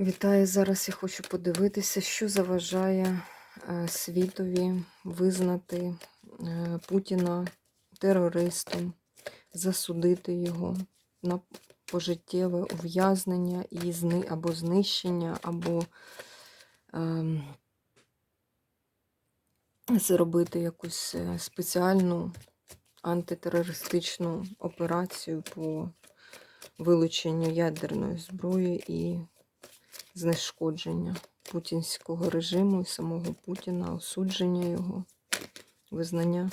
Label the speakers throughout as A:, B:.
A: Вітаю! Зараз я хочу подивитися, що заважає е, світові визнати е, Путіна терористом, засудити його на пожиттєве ув'язнення і зни- або знищення, або ем, зробити якусь е, спеціальну антитерористичну операцію по вилученню ядерної зброї і знешкодження путінського режиму і самого Путіна, осудження його, визнання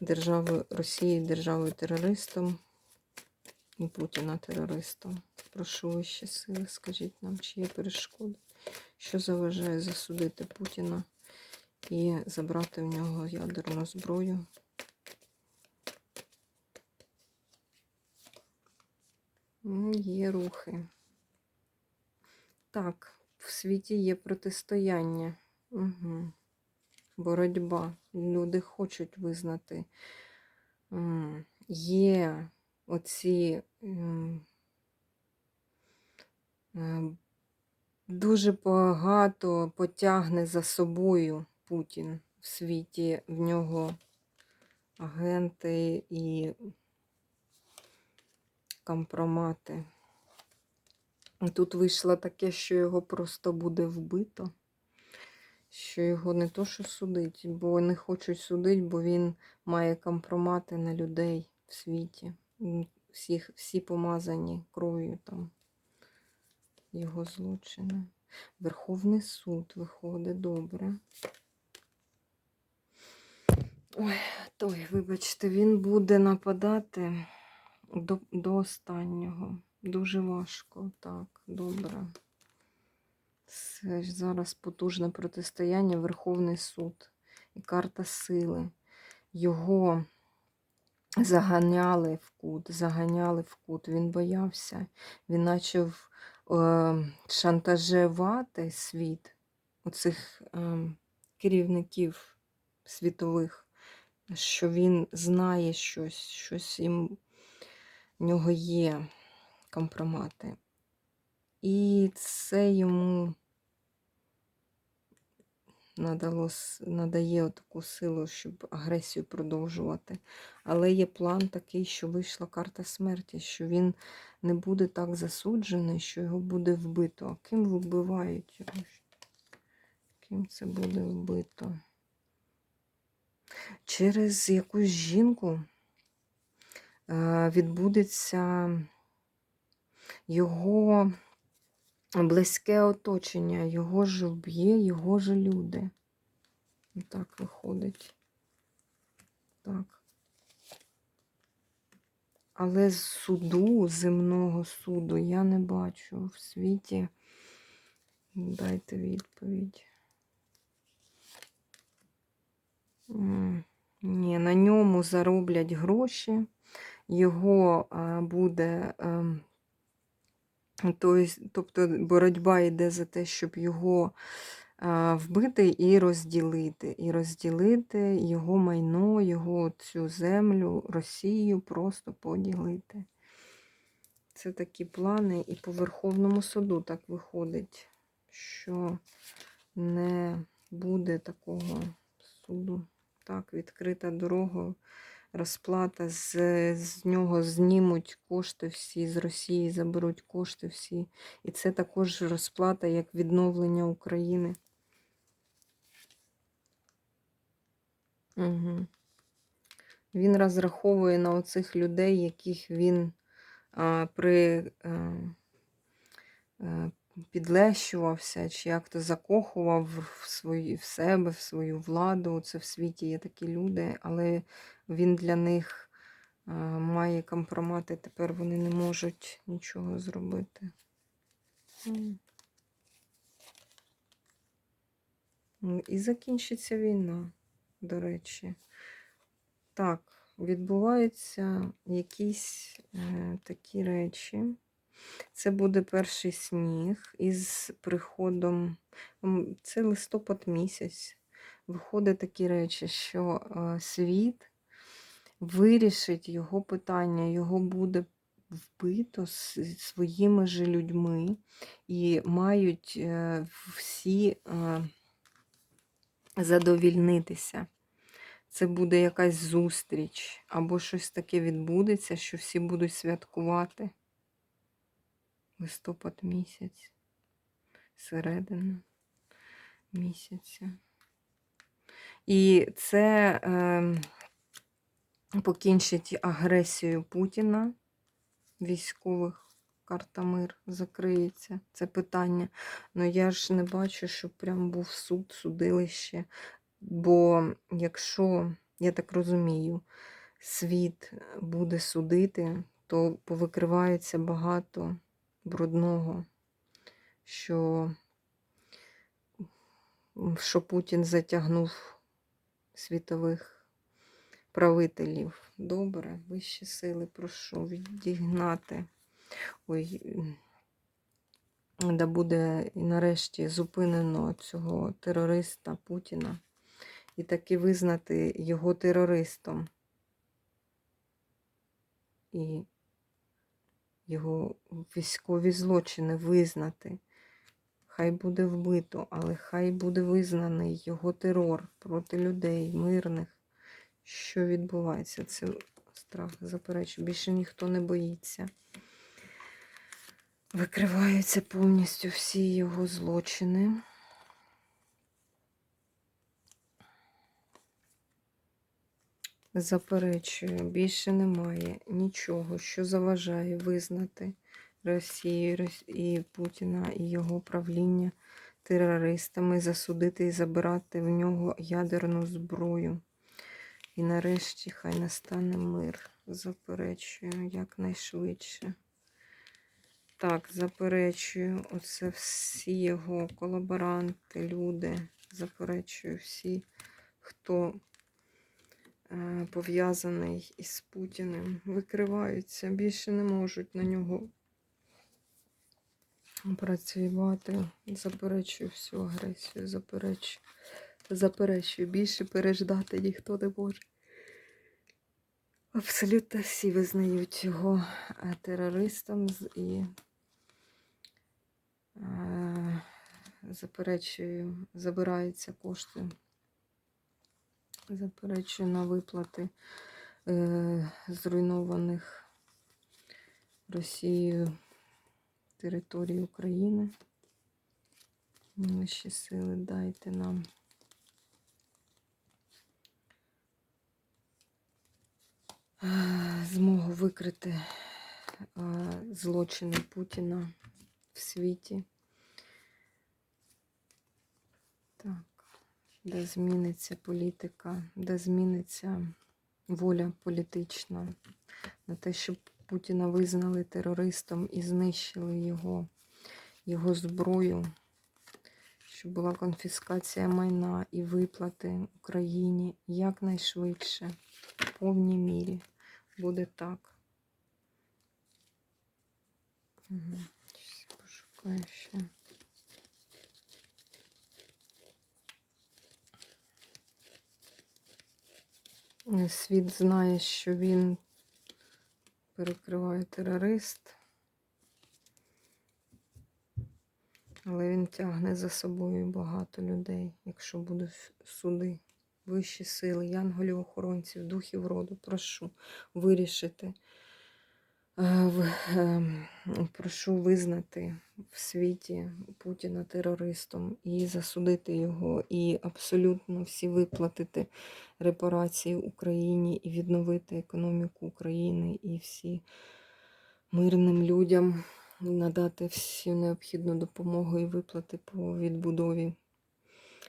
A: держави Росії державою терористом і Путіна терористом. Прошу вищі сили, скажіть нам, чи є перешкоди, що заважає засудити Путіна і забрати в нього ядерну зброю. Є рухи. Так, в світі є протистояння. Угу. Боротьба. Люди хочуть визнати. Є оці е, дуже багато потягне за собою Путін в світі. В нього агенти і компромати. Тут вийшло таке, що його просто буде вбито, що його не то що судить, бо не хочуть судити, бо він має компромати на людей в світі. Всіх, всі помазані кров'ю там його злочини. Верховний суд виходить добре. Ой, той, вибачте, він буде нападати до, до останнього. Дуже важко, так, добре. Зараз потужне протистояння, Верховний суд і карта сили. Його заганяли в кут, заганяли в кут. Він боявся. Він почав е, шантажувати світ оцих е, керівників світових, що він знає щось, щось їм в нього є компромати. І це йому надало, надає таку силу, щоб агресію продовжувати. Але є план такий, що вийшла карта смерті, що він не буде так засуджений, що його буде вбито. А ким вбивають його? Ким це буде вбито? Через якусь жінку відбудеться його близьке оточення, його ж вб'є, його ж люди. Так виходить. Так. Але з суду, земного суду, я не бачу в світі. Дайте відповідь. Ні, на ньому зароблять гроші, його буде. Тобто, боротьба йде за те, щоб його вбити і розділити. І розділити його майно, його цю землю, Росію просто поділити. Це такі плани. І по Верховному суду так виходить, що не буде такого суду. Так, відкрита дорога розплата, з, з нього знімуть кошти всі, з Росії заберуть кошти всі. І це також розплата як відновлення України. Угу. Він розраховує на оцих людей, яких він а, при, а, а, підлещувався, чи як то закохував в, свої, в себе, в свою владу. Це в світі є такі люди, але він для них має компромати, тепер вони не можуть нічого зробити. Ну, І закінчиться війна, до речі. Так, відбуваються якісь е, такі речі. Це буде перший сніг із приходом, це листопад місяць. Виходить такі речі, що е, світ вирішить його питання, його буде вбито своїми ж людьми і мають е, всі е, задовільнитися. Це буде якась зустріч, або щось таке відбудеться, що всі будуть святкувати. Листопад місяць, середина місяця. І це е, покінчить агресію Путіна, військових, карта мир закриється. Це питання. Ну я ж не бачу, щоб прям був суд, судилище. Бо якщо, я так розумію, світ буде судити, то повикривається багато брудного, що, що Путін затягнув світових правителів. Добре, вищі сили, прошу відігнати. Ой, да буде нарешті зупинено цього терориста Путіна і таки визнати його терористом. Його військові злочини визнати. Хай буде вбито, але хай буде визнаний його терор проти людей, мирних. Що відбувається? Це страх, заперечує. Більше ніхто не боїться. Викриваються повністю всі його злочини. Заперечую, більше немає нічого, що заважає визнати Росію і Путіна і його правління терористами, засудити і забирати в нього ядерну зброю. І нарешті хай настане мир. Заперечую якнайшвидше. Так, заперечую, оце всі його колаборанти, люди. Заперечую всі, хто пов'язаний із Путіним, викриваються, більше не можуть на нього працювати. Заперечую всю агресію, заперечую. Заперечую, більше переждати ніхто не може. Абсолютно всі визнають його е, терористом і е, заперечую, забираються кошти. Заперечую на виплати е, зруйнованих Росією територій України. Вищі сили дайте нам. Змогу викрити е, злочини Путіна в світі. Так, де зміниться політика, де зміниться воля політична на те, щоб Путіна визнали терористом і знищили його, його зброю, щоб була конфіскація майна і виплати Україні якнайшвидше, в повній мірі. Буде так. Угу. Пошукаю ще. Світ знає, що він перекриває терорист, але він тягне за собою багато людей, якщо будуть суди, вищі сили, янголів, охоронців, духів роду. Прошу вирішити. Е, ем, Прошу визнати в світі Путіна терористом і засудити його, і абсолютно всі виплатити репарації Україні і відновити економіку України і всі мирним людям надати всю необхідну допомогу і виплати по відбудові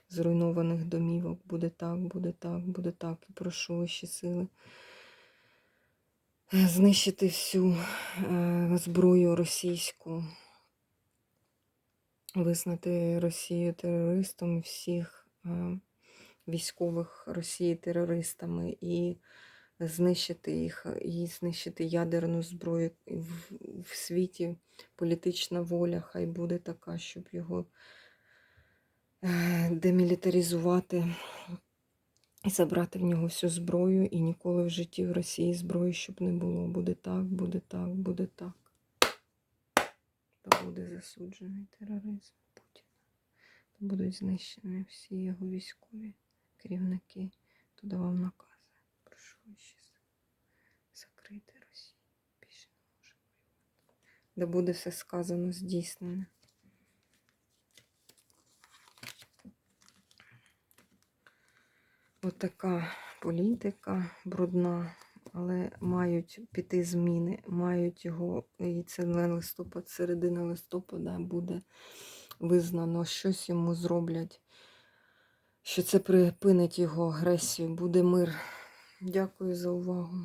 A: зруйнованих домівок. Буде так, буде так, буде так. І прошу вищі сили знищити всю е, зброю російську, визнати Росію терористом всіх е, військових Росії терористами і знищити їх, і знищити ядерну зброю в, в світі. Політична воля хай буде така, щоб його е, демілітаризувати і забрати в нього всю зброю, і ніколи в житті в Росії зброї, щоб не було. Буде так, буде так, буде так. То буде засуджений тероризм Путіна. То будуть знищені всі його військові керівники. То давав накази. Прошу ще закрити Росію. Більше не може воювати. Де буде все сказано, здійснене. Отака політика брудна, але мають піти зміни, мають його, і це не листопад, середина листопада буде визнано, щось йому зроблять, що це припинить його агресію, буде мир. Дякую за увагу.